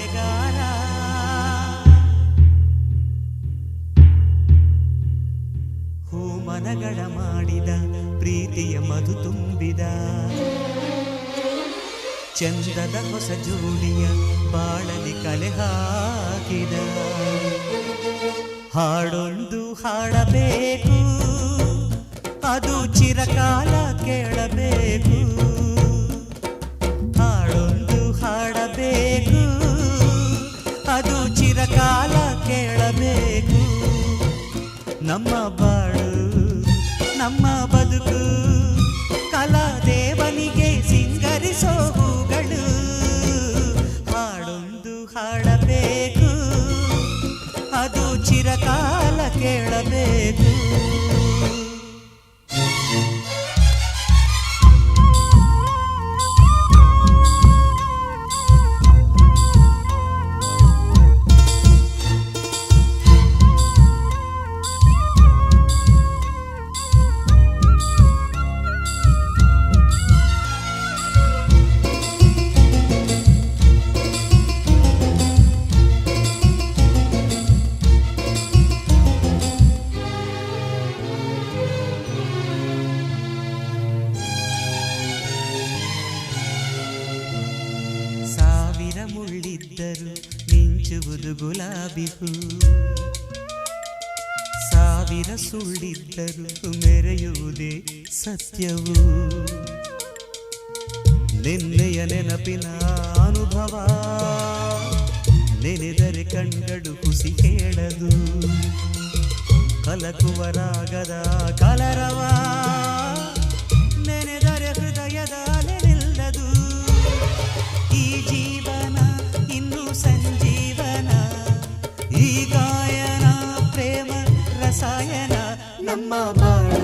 ಕಲೆಗಾರ ಹೂಮನಗಳ ಮಾಡಿದ ಪ್ರೀತಿಯ ಮಧು ತುಂಬಿದ. ಚಂದದ ಹೊಸ ಜೋಡಿಯ ಬಾಳಲಿ ಕಲೆ ಹಾಕಿದ. ಹಾಡೊಂದು ಹಾಡಬೇಕು, ಅದು ಚಿರಕಾಲ ಕೇಳಬೇಕು. ನಮ್ಮ ಬಾಳು ನಮ್ಮ ಬದುಕು. ಕಲಾ ದೇವನಿಗೆ ಸಿಂಗರಿಸೋ ಹೂಗಳು. ಹಾಡೊಂದು ಹಾಡಬೇಕು ಅದು ಚಿರಕಾಲ ಕೇಳಬೇಕು. ಮುಳ್ಳಿದ್ದರು ಮಿಂಚುವುದು ಗುಲಾಬಿ ಹೂ ಸಾವಿರ ಸುಳ್ಳಿದ್ದರು ಮೆರೆಯುವುದೇ ಸತ್ಯವು ನಿನ್ನೆಯ ನೆನಪಿನ ಅನುಭವ ನೆನೆದರೆ ಕಂಡಡು ಕುಸಿ ಕೇಳದು ಕಲಕುವರಾಗದ ಕಲರವ ನೆನೆದರೆ ಹೃದಯದ ನಮ್ಮ ಬಾಳು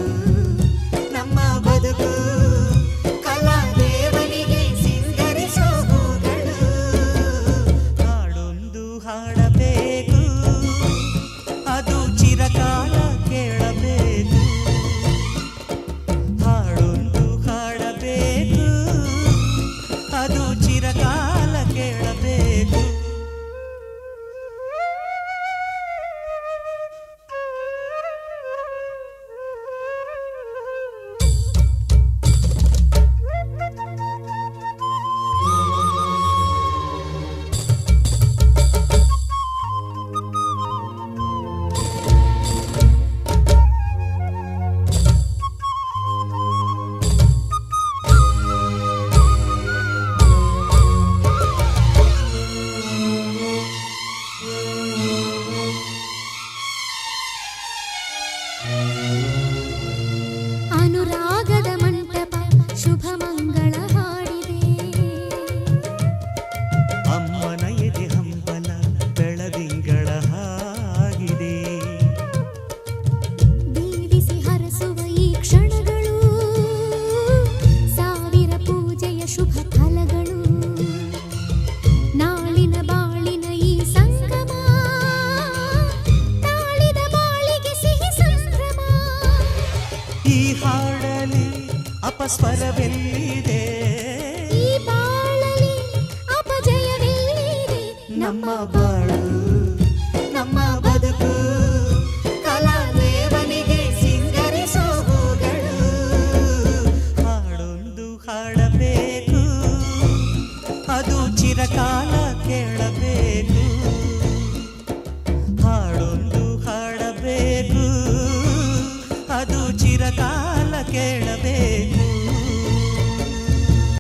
ಈ ಹಾಡಲಿ ಅಪಸ್ವರವೆಲ್ಲಿದೆ ಈ ಬಾಳಲಿ ಅಪಜಯವೆಲ್ಲಿದೆ ನಮ್ಮ ಬಾಳು ನಮ್ಮ aquel haber.